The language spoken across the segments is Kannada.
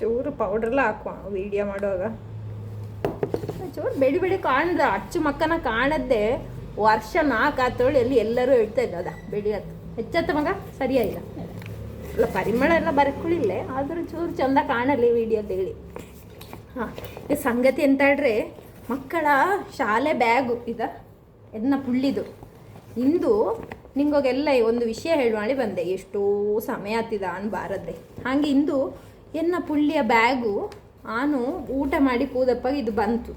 ಚೂರು ಪೌಡ್ರೆಲ್ಲ ಹಾಕುವ ವಿಡಿಯೋ ಮಾಡುವಾಗ. ಚೂರು ಬೆಡಿ ಬೆಡಿ ಕಾಣ್ದ, ಅಚ್ಚು ಮಕ್ಕನ ಕಾಣದ್ದೆ ವರ್ಷ ನಾಲ್ಕು ಆತೋಳಿ ಅಲ್ಲಿ ಎಲ್ಲರೂ ಹೇಳ್ತಾ ಅದ, ಬೆಡಿ ಆತು. ಹೆಚ್ಚತ್ತ ಮಗ? ಸರಿಯಾಗಿಲ್ಲ ಇಲ್ಲ ಪರಿಮಳ ಎಲ್ಲ ಬರ್ಕೊಳ್ಳಿಲ್ಲ ಆದರೂ ಚೂರು ಚಂದ ಕಾಣಲಿ ವಿಡಿಯೋ ಹೇಳಿ. ಹಾಂ, ಈ ಸಂಗತಿ ಅಂತ ಹೇಳ್ರಿ ಮಕ್ಕಳ ಶಾಲೆ ಬ್ಯಾಗು, ಇದ ಎನ್ನ ಪುಳ್ಳಿದು. ಇಂದು ನಿಂಗೋಗೆಲ್ಲ ಒಂದು ವಿಷಯ ಹೇಳುವಳಿ ಬಂದೆ, ಎಷ್ಟೋ ಸಮಯ ಆತಿದ ಅನ್ಬಾರದ್ದೆ. ಹಾಗೆ ಇಂದು ಎನ್ನ ಪುಳ್ಳಿಯ ಬ್ಯಾಗು ಆನು ಊಟ ಮಾಡಿ ಕೂದಪ್ಪ ಇದು ಬಂತು.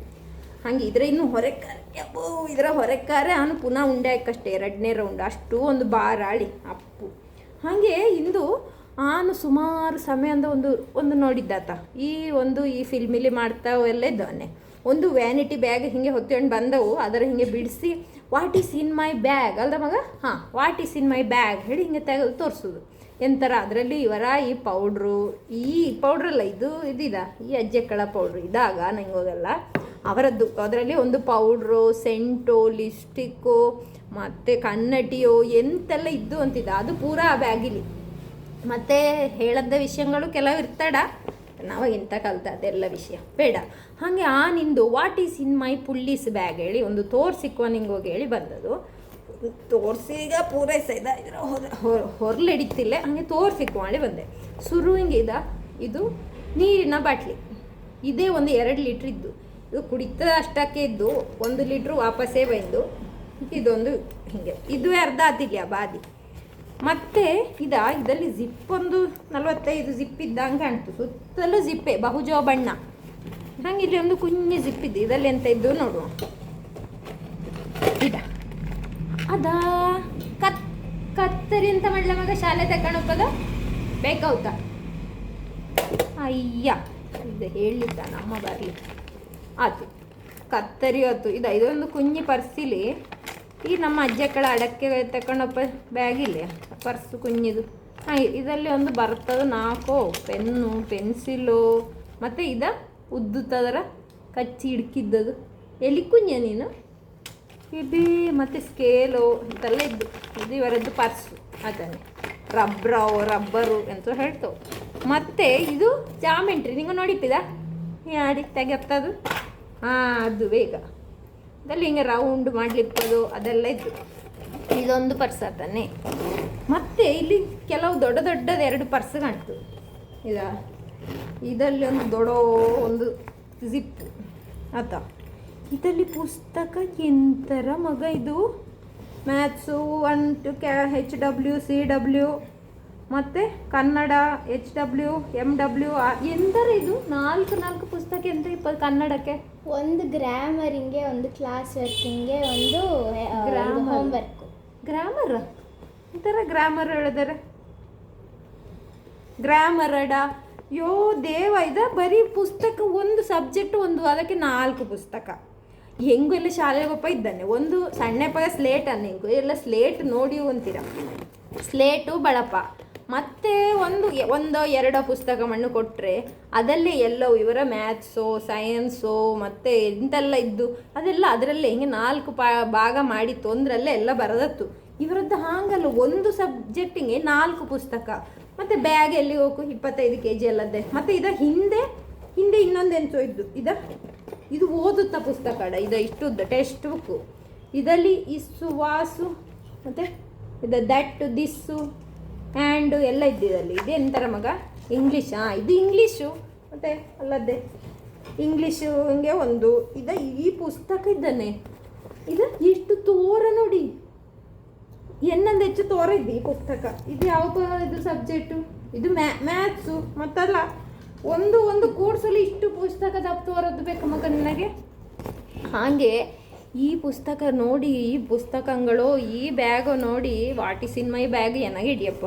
ಹಾಗೆ ಇದ್ರೆ ಇನ್ನು ಹೊರಕ್ಕಾರೆ ಯಪ್ಪೋ ಇದರ ಹೊರಕ್ಕಾರೆ ಆನು ಪುನಃ ಉಂಡೆ ಹಾಕಷ್ಟೇ, ಎರಡನೇ ರೌಂಡ್ ಅಷ್ಟು ಒಂದು ಬಾರಾಳಿ ಅಪ್ಪು. ಹಾಗೆ ಇಂದು ಆನು ಸುಮಾರು ಸಮಯ ಅಂದ್ರೆ ಒಂದು ಒಂದು ನೋಡಿದ್ದಾತ. ಈ ಒಂದು ಈ ಫಿಲ್ಮಿಲಿ ಮಾಡ್ತಾ ಎಲ್ಲ ಇದ್ದವನ್ನೇ ಒಂದು ವ್ಯಾನಿಟಿ ಬ್ಯಾಗ್ ಹಿಂಗೆ ಹೊತ್ಕೊಂಡು ಬಂದವು, ಅದರ ಹಿಂಗೆ ಬಿಡಿಸಿ what is in my bag ಅಲ್ದ ಮಗ, ಹಾಂ what is in my bag ಹೇಳಿ ಹಿಂಗೆ ತೆಗೆದು ತೋರಿಸೋದು. ಎಂಥರ ಅದರಲ್ಲಿ ಇವರ ಈ ಪೌಡ್ರು, ಈ ಪೌಡ್ರಲ್ಲ ಇದು ಇದಿದ, ಈ ಅಜ್ಜೆಕ್ಕಳ ಪೌಡ್ರು, ಇದಾಗ ನಂಗೆ ಹೋಗಲ್ಲ ಅವರದ್ದು, ಅದರಲ್ಲಿ ಒಂದು ಪೌಡ್ರು, ಸೆಂಟು ಲಿಪ್ಸ್ಟಿಕ್ಕು ಮತ್ತು ಕನ್ನಡಿಯೋ ಎಂತೆಲ್ಲ ಇದ್ದು ಅಂತಿದ್ದ ಅದು ಪೂರ ಆ ಬ್ಯಾಗಿಲಿ. ಮತ್ತು ಹೇಳದ ವಿಷಯಗಳು ಕೆಲವು ಇರ್ತಡ, ನಾವು ಎಂತ ಕಲ್ತ ಅದೆಲ್ಲ ವಿಷಯ. ಬೇಡ. ಹಾಗೆ ಆ ನಿಂದು what is in my ಪುಲ್ಲೀಸ್ bag ಹೇಳಿ ಒಂದು ತೋರಿಸಿಕ್ಕೋ ನಿಂಗೆ ಹೋಗಿ ಹೇಳಿ ಬಂದದು ತೋರಿಸಿ ಈಗ ಪೂರೈಸಿದ ಇದರ ಹೊರ ಹೊರಲಿಡಿತಿಲ್ಲ ಹಾಗೆ ತೋರಿಸಿಕ್ಕುವ ಹೇಳಿ ಬಂದೆ. ಸುರುವಿಂಗಿದ ಇದು. ನೀರಿನ ಬಾಟ್ಲಿ. ಇದೇ ಒಂದು ಎರಡು ಲೀಟ್ರ್ ಇದ್ದು. ಇದು ಕುಡಿತ ಅಷ್ಟಕ್ಕೆ ಇದ್ದು. ಒಂದು ಲೀಟ್ರ್ ವಾಪಸ್ಸೇ ಬಂದು. ಇದೊಂದು ಹೀಗೆ. ಇದು ಅರ್ಧ ಆತಿಲ್ಲ ಬಾದಿ. ಮತ್ತೆ ಇದ ಇದರಲ್ಲಿ ಜಿಪ್ ಒಂದು ನಲವತ್ತೈದು ಜಿಪ್ ಇದ್ದಂಗೆ ಕಾಣ್ತು. ಸುತ್ತಲೂ ಜಿಪ್ಪೆ, ಬಹುಜೋ ಬಣ್ಣ. ಹಂಗೆ ಇಲ್ಲಿ ಒಂದು ಕುಂಜಿ ಜಿಪ್ ಇದೆ. ಇದರಲ್ಲಿ ಎಂತ ಇದ್ದು ನೋಡುವ. ಇದ. ಅದ? ಕತ್, ಕತ್ತರಿ ಅಂತ ಮಾಡ್ಲ ಮಗ? ಶಾಲೆ ತಗೊಂಡೋಗೋದು ಬೇಕಾವ್ತ ಅಯ್ಯ, ಇದು ಹೇಳಿದ್ದ ನಮ್ಮ ಬರಲಿ. ಆತು ಕತ್ತರಿ ಆತು ಇದು ಇದೊಂದು ಕುಂಜಿ ಪರ್ಸಿಲಿ. ಈ ನಮ್ಮ ಅಜ್ಜಕ್ಕಳ ಅಡಕ್ಕೆ ತಗೊಂಡಪ್ಪ ಬ್ಯಾಗಿಲ್ಲ. ಪರ್ಸು ಕುಂಜಿದು ಹಾಂ, ಇದರಲ್ಲಿ ಒಂದು ಬರ್ತದ ನಾಲ್ಕು ಪೆನ್ನು, ಪೆನ್ಸಿಲು. ಮತ್ತು ಇದು ಉದ್ದುತ್ತದರ ಕಚ್ಚಿ ಹಿಡ್ಕಿದ್ದದು. ಎಲ್ಲಿ ಕುಂಜ ನೀನು? ಇದು ಮತ್ತು ಸ್ಕೇಲು ಇಂತೆಲ್ಲ ಇದ್ದು ಇದು ಇವರದ್ದು ಪರ್ಸು ಅದನ್ನೇ ರಬ್ರವು ರಬ್ಬರು ಅಂತ ಹೇಳ್ತವೆ. ಮತ್ತು ಇದು ಜಾಮೆಂಟ್ರಿ ನಿಂಗೆ ನೋಡಿಟ್ಟಿದ ಯಾಡಿ ತೆಗೆತ್ತದು ಹಾಂ, ಅದು ಬೇಗ. ಅದಲ್ಲಿ ಹಿಂಗೆ ರೌಂಡ್ ಮಾಡ್ಲಿಪ್ಪದು ಅದೆಲ್ಲ ಇತ್ತು ಇದೊಂದು ಪರ್ಸ್ ಆತಾನೆ ಮತ್ತೆ ಇಲ್ಲಿ ಕೆಲವು ದೊಡ್ಡ ದೊಡ್ಡದು ಎರಡು ಪರ್ಸ್ ಕಾಣ್ತು ಇದ ಇದರಲ್ಲಿ ಒಂದು ದೊಡೋ ಒಂದು ಜಿಪ್ ಆತ ಇದರಲ್ಲಿ ಪುಸ್ತಕ ಎಂತರ ಮಗ ಇದು. ಮ್ಯಾಥ್ಸು ಒನ್ ಟು ಕ್ಯಾ ಹೆಚ್ ಡಬ್ಲ್ಯೂ ಸಿ ಡಬ್ಲ್ಯೂ ಮತ್ತು Kannada H W M W ಎಂತರ ಇದು ನಾಲ್ಕು ನಾಲ್ಕು ಪುಸ್ತಕ ಎಂತ ಇಪ್ಪ ಕನ್ನಡಕ್ಕೆ. ಒಂದು ಗ್ರಾಮರಿಂಗೆ ಒಂದು ಕ್ಲಾಸ್ ವರ್ಕಿಂಗೆ ಒಂದು ಗ್ರಾಮರ್. ಗ್ರಾಮರ್? ಒಂಥರ ಗ್ರಾಮರ್ ಹೇಳಿದಾರೆ. ಗ್ರಾಮರ್ ಅಡ ಯೋ ದೇವ ಇದ ಬರೀ ಪುಸ್ತಕ ಒಂದು ಸಬ್ಜೆಕ್ಟ್ ಒಂದು ಅದಕ್ಕೆ ನಾಲ್ಕು ಪುಸ್ತಕ. ಹೆಂಗೂ ಇಲ್ಲಿ ಶಾಲೆಗೊಪ್ಪ ಇದ್ದಾನೆ. ಒಂದು ಸಣ್ಣ ಪಗ ಸ್ಲೇಟ್ ಅನ್ನೆಂಗು ಎಲ್ಲ ಸ್ಲೇಟ್ ನೋಡಿ ಅಂತೀರ ಸ್ಲೇಟು ಬಳಪ. ಮತ್ತೆ ಒಂದು ಒಂದು ಎರಡು ಪುಸ್ತಕ ಮಣ್ಣು ಕೊಟ್ಟರೆ ಅದಲ್ಲೇ ಎಲ್ಲೋ ಇವರ ಮ್ಯಾಥ್ಸು ಸೈನ್ಸು ಮತ್ತು ಎಂತೆಲ್ಲ ಇದ್ದು ಅದೆಲ್ಲ ಅದರಲ್ಲೇ ಹಿಂಗೆ ನಾಲ್ಕು ಪಾ, ಭಾಗ ಮಾಡಿ ಅಂದ್ರಲ್ಲೇ ಎಲ್ಲ ಬರದತ್ತು ಇವರದ್ದು ಹಾಗಲ್ಲ, ಒಂದು ಸಬ್ಜೆಕ್ಟಿಗೆ ನಾಲ್ಕು ಪುಸ್ತಕ. ಮತ್ತು ಬ್ಯಾಗ್ ಎಲ್ಲಿ ಹೋಗು? ಇಪ್ಪತ್ತೈದು ಕೆ ಜಿ ಅಲ್ಲದೆ ಮತ್ತು ಇದ ಹಿಂದೆ ಹಿಂದೆ ಇನ್ನೊಂದು ಎಂತೋ ಇದ್ದು. ಇದ ಇದು ಓದುತ್ತ ಪುಸ್ತಕ ಇದು ಇಷ್ಟು ಟೆಕ್ಸ್ಟ್ ಬುಕ್ಕು ಇದರಲ್ಲಿ ಇಸ್ಸು, ವಾಸು, ಮತ್ತು ಇದು ದಟ್ ದಿಸ್ಸು ಆ್ಯಂಡು ಎಲ್ಲ ಇದ್ದಿದ್ದಲ್ಲಿ ಇದು ಎಂತರ ಮಗ? ಇಂಗ್ಲೀಷ್. ಹಾಂ ಇದು ಇಂಗ್ಲೀಷು. ಮತ್ತು ಅಲ್ಲದೆ ಇಂಗ್ಲೀಷು ಹಂಗೆ ಒಂದು. ಇದು ಈ ಪುಸ್ತಕ ಇದ್ದಾನೆ. ಇದು ಎಷ್ಟು ತೋರ ನೋಡಿ. ಎನ್ನೊಂದು ಹೆಚ್ಚು ತೋರ ಇದ್ದಿ ಈ ಪುಸ್ತಕ. ಇದು ಯಾವ ಇದು ಸಬ್ಜೆಕ್ಟು ಇದು ಮ್ಯಾ ಮ್ಯಾಥ್ಸು ಮತ್ತಲ್ಲ. ಒಂದು ಒಂದು ಕೋರ್ಸಲ್ಲಿ ಇಷ್ಟು ಪುಸ್ತಕ ತೋರದ್ದು ಬೇಕು ಮಗ ನಿನಗೆ? ಹಾಗೆ ಈ ಪುಸ್ತಕ ನೋಡಿ, ಈ ಪುಸ್ತಕಗಳು, ಈ ಬ್ಯಾಗ್ ನೋಡಿ what is in my bag ಏನಾಗಿ ಹಿಡಿಯಪ್ಪ.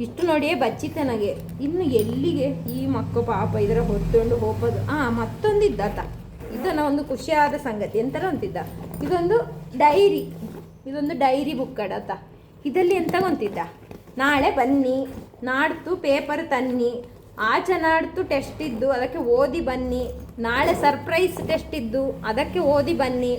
ಇಷ್ಟು ನೋಡಿಯೇ ಬಚ್ಚಿತ್ತೆ ನನಗೆ. ಇನ್ನು ಎಲ್ಲಿಗೆ ಈ ಮಕ್ಕ ಪಾಪ ಇದರ ಹೊತ್ತೊಂಡು ಹೋಗೋದು? ಹಾಂ ಮತ್ತೊಂದು ಇದ್ದಾತ ಇದನ್ನ ಒಂದು ಖುಷಿಯಾದ ಸಂಗತಿ ಎಂತರ ಅಂತಿದ್ದ. ಇದೊಂದು ಡೈರಿ ಇದೊಂದು ಡೈರಿ ಬುಕ್ ಅಡತ. ಇದರಲ್ಲಿ ಎಂತ ಗೊಂತಿದ್ದ ನಾಳೆ ಬನ್ನಿ. ನಾಡ್ತು ಪೇಪರ್ ತನ್ನಿ. ಆಚೆ ಚೆನ್ನಾಡ್ತು ಟೆಸ್ಟ್ ಇದ್ದು, ಅದಕ್ಕೆ ಓದಿ ಬನ್ನಿ. ನಾಳೆ ಸರ್ಪ್ರೈಸ್ ಟೆಸ್ಟ್ ಇದ್ದು, ಅದಕ್ಕೆ ಓದಿ ಬನ್ನಿ.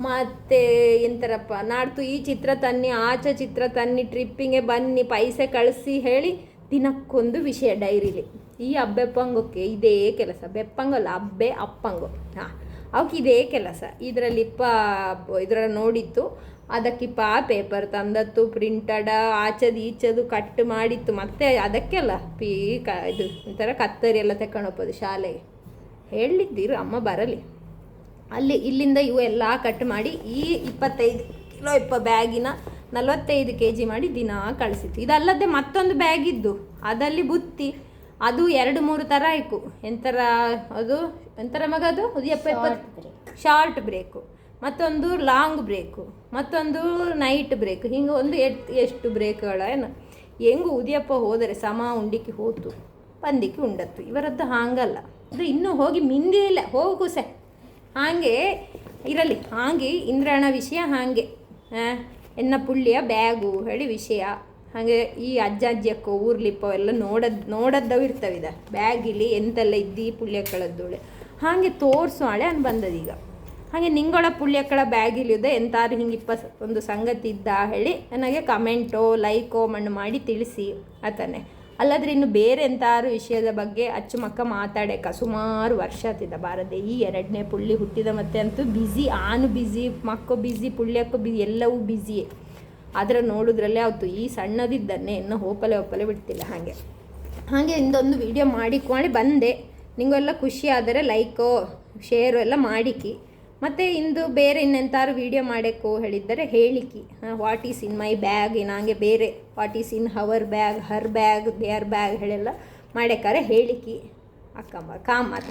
ಮತ್ತೆ ಎಂತಾರಪ್ಪ ನಾಡ್ತು ಈ ಚಿತ್ರ ತನ್ನಿ, ಆಚೆ ಚಿತ್ರ ತನ್ನಿ ಟ್ರಿಪ್ಪಿಗೆ ಬನ್ನಿ, ಪೈಸೆ ಕಳಿಸಿ ಹೇಳಿ ದಿನಕ್ಕೊಂದು ವಿಷಯ ಡೈರಿಲಿ ಈ ಅಬ್ಬೆಪ್ಪಂಗಕ್ಕೆ ಇದೇ ಕೆಲಸ. ಬೆಪ್ಪಂಗಲ್ಲ ಅಬ್ಬೆ ಅಪ್ಪಂಗು. ಹಾಂ. ಅವಕ್ಕೆ ಇದೇ ಕೆಲಸ ಇದರಲ್ಲಿ ಪ ಇದರ ನೋಡಿತ್ತು. ಅದಕ್ಕಿಪ್ಪ ಪೇಪರ್ ತಂದತ್ತು ಪ್ರಿಂಟಡ ಆಚದು ಈಚದು ಕಟ್ ಮಾಡಿತ್ತು. ಮತ್ತೆ ಅದಕ್ಕೆಲ್ಲ ಪೀ, ಕ, ಇದು ಒಂಥರ ಕತ್ತರಿ ಎಲ್ಲ ತಕೊಂಡು ಹೋಗೋದು ಶಾಲೆಗೆ ಹೇಳಿದ್ದಿರು ಅಮ್ಮ ಬರಲಿ. ಅಲ್ಲಿ, ಇಲ್ಲಿಂದ ಇವು ಎಲ್ಲ ಕಟ್ ಮಾಡಿ ಈ ಇಪ್ಪತ್ತೈದು ಕಿಲೋ ಇಪ್ಪ ಬ್ಯಾಗಿನ ನಲವತ್ತೈದು ಕೆ ಜಿ ಮಾಡಿ ದಿನ ಕಳಿಸಿತ್ತು. ಇದಲ್ಲದೆ ಮತ್ತೊಂದು ಬ್ಯಾಗಿದ್ದು ಅದಲ್ಲಿ ಬುತ್ತಿ. ಅದು ಎರಡು ಮೂರು ಥರ ಆಯ್ಕು. ಎಂಥರ ಅದು ಎಂಥರ ಮಗ ಅದು? ಶಾರ್ಟ್ ಬ್ರೇಕು ಮತ್ತೊಂದು ಲಾಂಗ್ ಬ್ರೇಕು ಮತ್ತೊಂದು ನೈಟ್ ಬ್ರೇಕ್ ಹಿಂಗೆ ಒಂದು ಎಟ್ ಎಷ್ಟು ಬ್ರೇಕ್ಗಳ ಏನು? ಹೆಂಗು ಉದಿಯಪ್ಪ ಹೋದರೆ ಸಮ ಉಂಡಿಕ್ಕೆ ಹೋತು ಪಂದಿಕ್ಕೆ ಉಂಡತ್ತು. ಇವರದ್ದು ಹಾಂಗಲ್ಲ. ಅದು ಇನ್ನೂ ಹೋಗಿ ಮಿಂದಿಲ್ಲ ಹೋಗು ಸೆ ಹಾಗೆ ಇರಲಿ. ಹಾಗೆ ಇಂದ್ರಣ ವಿಷಯ ಹಾಗೆ. ಎನ್ನ ಪುಳ್ಳಿಯ ಬ್ಯಾಗು ಹೇಳಿ ವಿಷಯ. ಹಾಗೆ ಈ ಅಜ್ಜ ಅಜ್ಜಿಯಕ್ಕೋ, ಊರ್ಲಿಪ್ಪೋ ಎಲ್ಲ ನೋಡದ್, ನೋಡದ್ದವು ಇರ್ತವಿದ ಬ್ಯಾಗಿಲಿ ಎಂತೆಲ್ಲ ಇದ್ದಿ ಪುಳ್ಯಕ್ಕಳದ್ದೋಳೆ. ಹಾಗೆ ತೋರಿಸು ಹಳೆ ಅನ್ ಬಂದದೀಗ. ಹಾಗೆ ನಿಂಗೊಳ ಪುಳ್ಯಕ್ಕಳ ಬ್ಯಾಗಿಲಿದೆ ಎಂತಾರು ಹಿಂಗೆ ಇಪ್ಪ ಒಂದು ಸಂಗತಿ ಇದ್ದ ಹೇಳಿ ನನಗೆ ಕಮೆಂಟೋ, ಲೈಕೋ ಮಣ್ಣು ಮಾಡಿ ತಿಳಿಸಿ ಆತನೆ. ಅಲ್ಲದ್ರೆ ಇನ್ನು ಬೇರೆ ಎಂತಾರು ವಿಷಯದ ಬಗ್ಗೆ ಅಚ್ಚುಮಕ್ಕ ಮಾತಾಡೇಕ ಸುಮಾರು ವರ್ಷ ಆತಿದ್ದ ಬಾರದೆ. ಈ ಎರಡನೇ ಪುಳ್ಳಿ ಹುಟ್ಟಿದ ಮತ್ತೆ ಅಂತೂ ಬ್ಯುಸಿ ಆನು ಬ್ಯುಸಿ ಮಕ್ಕೋ ಬ್ಯುಸಿ ಪುಳ್ಯಕ್ಕೋ ಬ್ಯುಸಿ ಎಲ್ಲವೂ ಬ್ಯುಸಿಯೇ ಆದರೆ ನೋಡಿದ್ರಲ್ಲೇ ಅವತ್ತು ಈ ಸಣ್ಣದಿದ್ದನ್ನೇ ಇನ್ನು ಹೋಪಲೆ ಹೋಪಲೆ ಬಿಡ್ತಿಲ್ಲ ಹಾಗೆ. ಹಾಗೆ ಇಂದೊಂದು ವಿಡಿಯೋ ಮಾಡಿಕೊಂಡು ಬಂದೆ. ನಿಮಗೆಲ್ಲ ಖುಷಿ ಆದರೆ ಲೈಕೋ, ಶೇರು ಎಲ್ಲ ಮಾಡಿಕಿ. ಮತ್ತು ಇಂದು ಬೇರೆ ಇನ್ನೆಂತಾರು ವಿಡಿಯೋ ಮಾಡಬೇಕು ಹೇಳಿದ್ದರೆ ಹೇಳಿಕಿ. What is in my bag ನಂಗೆ ಬೇರೆ what is in our bag her bag their bag ಹೇಳೆಲ್ಲ ಮಾಡೇಕಾರೆ ಹೇಳಿಕಿ. ಅಕ್ಕಮ್ಮ, ಕಾಮತ.